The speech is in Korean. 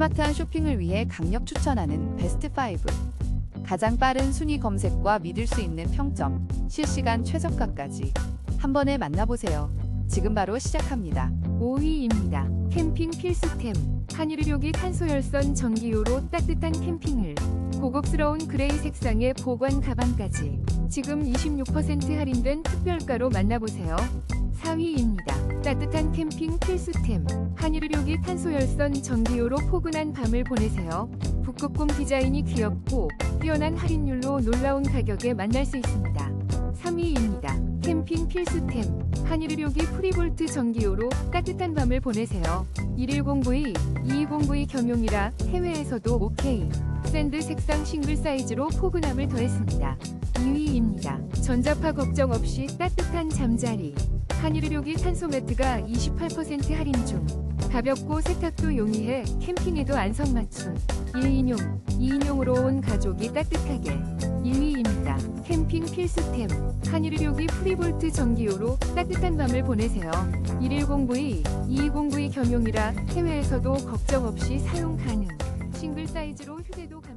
스마트한 쇼핑을 위해 강력 추천하는 베스트 5. 가장 빠른 순위 검색과 믿을 수 있는 평점, 실시간 최저가까지 한 번에 만나보세요. 지금 바로 시작합니다. 5위입니다. 캠핑 필수템. 한일의료기 탄소열선 전기요로 따뜻한 캠핑을. 고급스러운 그레이 색상의 보관 가방까지. 지금 26% 할인된 특별가로 만나보세요. 4위입니다. 따뜻한 캠핑 필수템. 한일의료기 탄소열선 전기요로 포근한 밤을 보내세요. 북극곰 디자인이 귀엽고 뛰어난 할인율로 놀라운 가격에 만날 수 있습니다. 3위입니다. 캠핑 필수템. 한일의료기 프리볼트 전기요로 따뜻한 밤을 보내세요. 110V, 220V 겸용이라 해외에서도 OK. 샌드 색상 싱글 사이즈로 포근함을 더했습니다. 2위입니다. 전자파 걱정 없이 따뜻한 잠자리. 한일의료기 탄소 매트가 28% 할인 중. 가볍고 세탁도 용이해 캠핑에도 안성맞춤. 1인용, 2인용으로 온 가족이 따뜻하게. 1위입니다. 캠핑 필수템. 한일의료기 프리볼트 전기요로 따뜻한 밤을 보내세요. 110V, 220V 겸용이라 해외에서도 걱정 없이 사용 가능. 싱글 사이즈로 휴대도 가능.